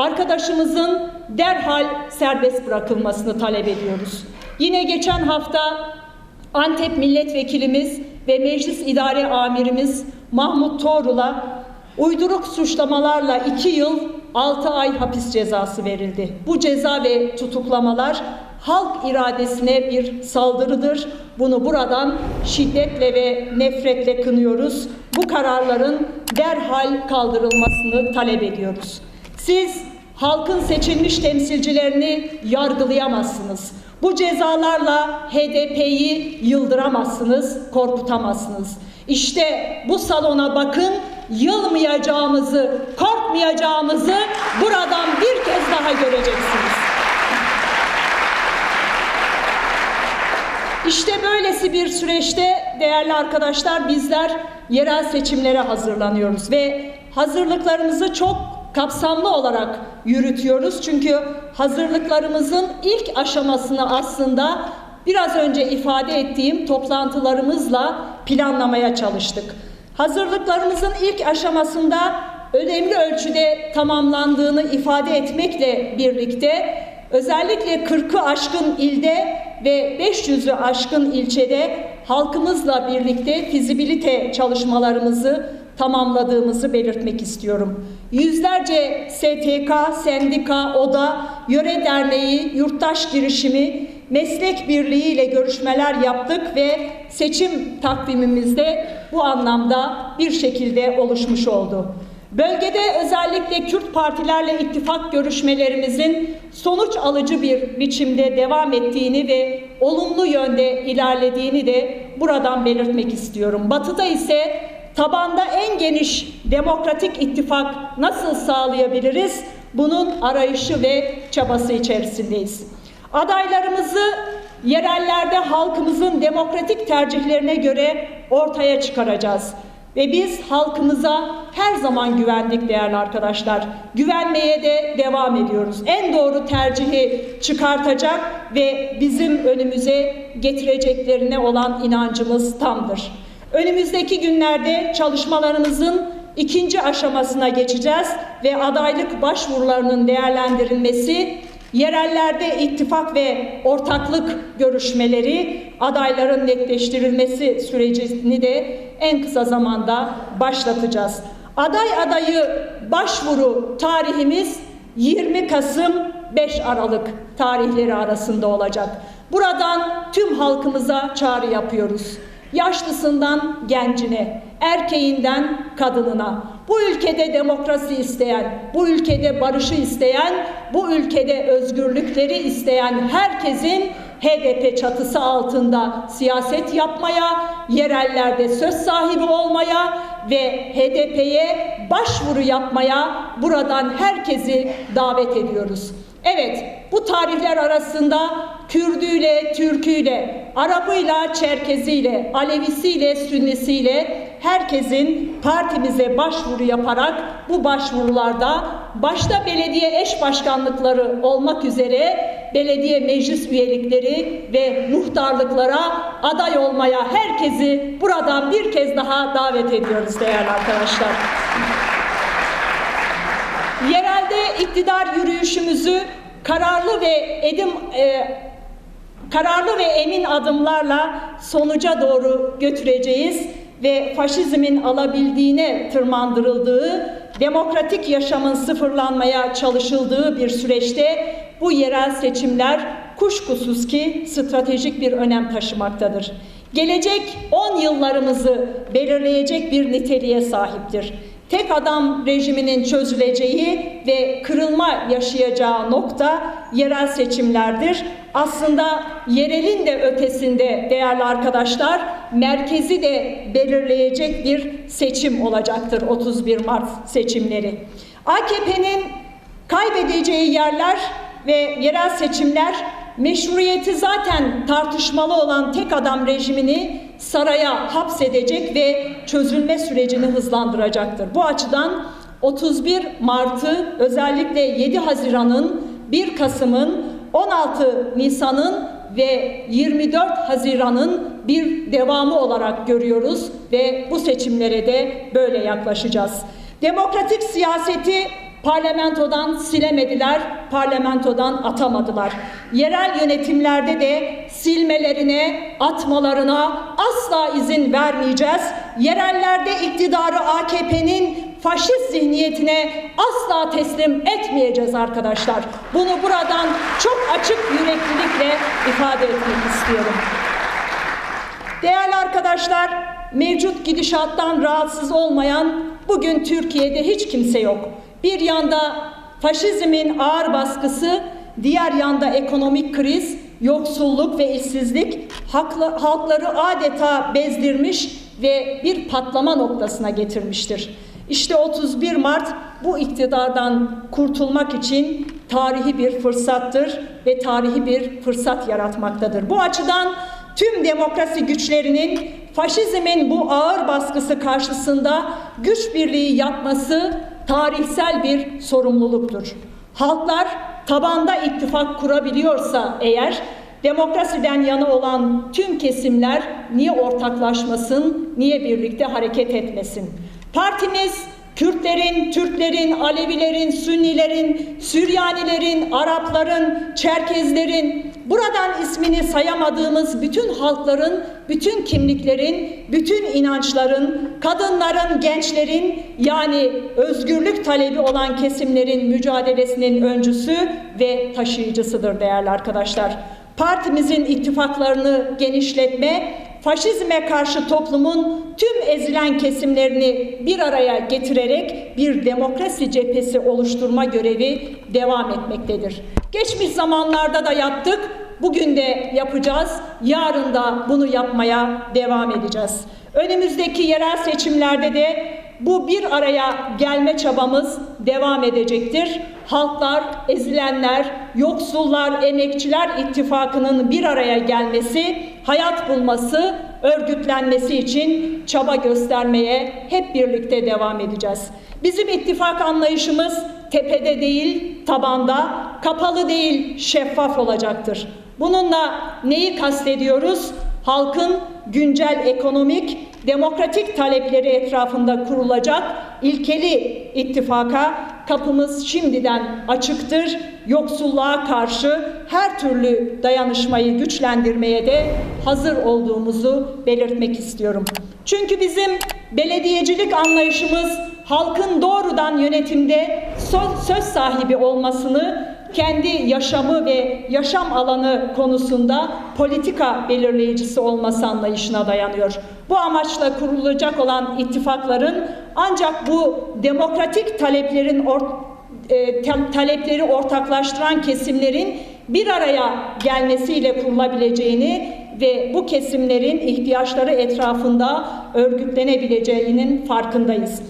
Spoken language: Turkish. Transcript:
arkadaşımızın derhal serbest bırakılmasını talep ediyoruz. Yine geçen hafta Antep milletvekilimiz ve meclis idare amirimiz Mahmut Toğrul'a uyduruk suçlamalarla 2 yıl 6 ay hapis cezası verildi. Bu ceza ve tutuklamalar halk iradesine bir saldırıdır. Bunu buradan şiddetle ve nefretle kınıyoruz. Bu kararların derhal kaldırılmasını talep ediyoruz. Siz halkın seçilmiş temsilcilerini yargılayamazsınız. Bu cezalarla HDP'yi yıldıramazsınız, korkutamazsınız. İşte bu salona bakın, yılmayacağımızı, korkmayacağımızı buradan bir kez daha göreceksiniz. İşte böylesi bir süreçte değerli arkadaşlar bizler yerel seçimlere hazırlanıyoruz ve hazırlıklarımızı çok kapsamlı olarak yürütüyoruz. Çünkü hazırlıklarımızın ilk aşamasını aslında biraz önce ifade ettiğim toplantılarımızla planlamaya çalıştık. Hazırlıklarımızın ilk aşamasında önemli ölçüde tamamlandığını ifade etmekle birlikte özellikle 40'ı aşkın ilde ve 500'ü aşkın ilçede halkımızla birlikte fizibilite çalışmalarımızı tamamladığımızı belirtmek istiyorum. Yüzlerce STK, sendika, oda, yöre derneği, yurttaş girişimi, meslek birliği ile görüşmeler yaptık ve seçim takvimimizde bu anlamda bir şekilde oluşmuş oldu. Bölgede özellikle Kürt partilerle ittifak görüşmelerimizin sonuç alıcı bir biçimde devam ettiğini ve olumlu yönde ilerlediğini de buradan belirtmek istiyorum. Batı'da ise tabanda en geniş demokratik ittifak nasıl sağlayabiliriz? Bunun arayışı ve çabası içerisindeyiz. Adaylarımızı yerellerde halkımızın demokratik tercihlerine göre ortaya çıkaracağız. Ve biz halkımıza her zaman güvendik değerli arkadaşlar. Güvenmeye de devam ediyoruz. En doğru tercihi çıkartacak ve bizim önümüze getireceklerine olan inancımız tamdır. Önümüzdeki günlerde çalışmalarımızın ikinci aşamasına geçeceğiz ve adaylık başvurularının değerlendirilmesi Yerellerde ittifak ve ortaklık görüşmeleri, adayların netleştirilmesi sürecini de en kısa zamanda başlatacağız. Aday adayı başvuru tarihimiz 20 Kasım 5 Aralık tarihleri arasında olacak. Buradan tüm halkımıza çağrı yapıyoruz. Yaşlısından gencine, erkeğinden kadınına, bu ülkede demokrasi isteyen, bu ülkede barışı isteyen, bu ülkede özgürlükleri isteyen herkesin HDP çatısı altında siyaset yapmaya, yerellerde söz sahibi olmaya ve HDP'ye başvuru yapmaya buradan herkesi davet ediyoruz. Evet, bu tarihler arasında Kürdüyle, Türküyle, Arabıyla, Çerkeziyle, Alevisiyle, Sünnisiyle herkesin partimize başvuru yaparak bu başvurularda başta belediye eş başkanlıkları olmak üzere belediye meclis üyelikleri ve muhtarlıklara aday olmaya herkesi buradan bir kez daha davet ediyoruz değerli arkadaşlar. Yerelde iktidar yürüyüşümüzü kararlı ve edim e, kararlı ve emin adımlarla sonuca doğru götüreceğiz ve faşizmin alabildiğine tırmandırıldığı, demokratik yaşamın sıfırlanmaya çalışıldığı bir süreçte bu yerel seçimler kuşkusuz ki stratejik bir önem taşımaktadır. Gelecek 10 yıllarımızı belirleyecek bir niteliğe sahiptir tek adam rejiminin çözüleceği ve kırılma yaşayacağı nokta yerel seçimlerdir. Aslında yerelin de ötesinde değerli arkadaşlar merkezi de belirleyecek bir seçim olacaktır 31 Mart seçimleri. AKP'nin kaybedeceği yerler ve yerel seçimler meşruiyeti zaten tartışmalı olan tek adam rejimini saraya hapsedecek ve çözülme sürecini hızlandıracaktır. Bu açıdan 31 Mart'ı özellikle 7 Haziran'ın, 1 Kasım'ın, 16 Nisan'ın ve 24 Haziran'ın bir devamı olarak görüyoruz ve bu seçimlere de böyle yaklaşacağız. Demokratik siyaseti parlamentodan silemediler, parlamentodan atamadılar. Yerel yönetimlerde de silmelerine, atmalarına asla izin vermeyeceğiz. Yerellerde iktidarı AKP'nin faşist zihniyetine asla teslim etmeyeceğiz arkadaşlar. Bunu buradan çok açık yüreklilikle ifade etmek istiyorum. Değerli arkadaşlar, mevcut gidişattan rahatsız olmayan bugün Türkiye'de hiç kimse yok. Bir yanda faşizmin ağır baskısı, diğer yanda ekonomik kriz, yoksulluk ve işsizlik halkları adeta bezdirmiş ve bir patlama noktasına getirmiştir. İşte 31 Mart bu iktidardan kurtulmak için tarihi bir fırsattır ve tarihi bir fırsat yaratmaktadır. Bu açıdan tüm demokrasi güçlerinin faşizmin bu ağır baskısı karşısında güç birliği yapması tarihsel bir sorumluluktur. Halklar tabanda ittifak kurabiliyorsa eğer demokrasiden yana olan tüm kesimler niye ortaklaşmasın, niye birlikte hareket etmesin? Partimiz Kürtlerin, Türklerin, Alevilerin, Sünnilerin, Süryanilerin, Arapların, Çerkezlerin, buradan ismini sayamadığımız bütün halkların, bütün kimliklerin, bütün inançların, kadınların, gençlerin yani özgürlük talebi olan kesimlerin mücadelesinin öncüsü ve taşıyıcısıdır değerli arkadaşlar. Partimizin ittifaklarını genişletme, faşizme karşı toplumun tüm ezilen kesimlerini bir araya getirerek bir demokrasi cephesi oluşturma görevi devam etmektedir. Geçmiş zamanlarda da yaptık, bugün de yapacağız, yarın da bunu yapmaya devam edeceğiz. Önümüzdeki yerel seçimlerde de bu bir araya gelme çabamız devam edecektir. Halklar, ezilenler, yoksullar, emekçiler ittifakının bir araya gelmesi, hayat bulması, örgütlenmesi için çaba göstermeye hep birlikte devam edeceğiz. Bizim ittifak anlayışımız tepede değil, tabanda, kapalı değil, şeffaf olacaktır. Bununla neyi kastediyoruz? Halkın güncel ekonomik, demokratik talepleri etrafında kurulacak ilkeli ittifaka kapımız şimdiden açıktır. Yoksulluğa karşı her türlü dayanışmayı güçlendirmeye de hazır olduğumuzu belirtmek istiyorum. Çünkü bizim belediyecilik anlayışımız halkın doğrudan yönetimde söz sahibi olmasını kendi yaşamı ve yaşam alanı konusunda politika belirleyicisi olması anlayışına dayanıyor. Bu amaçla kurulacak olan ittifakların ancak bu demokratik taleplerin or- e, ta- talepleri ortaklaştıran kesimlerin bir araya gelmesiyle kurulabileceğini ve bu kesimlerin ihtiyaçları etrafında örgütlenebileceğinin farkındayız.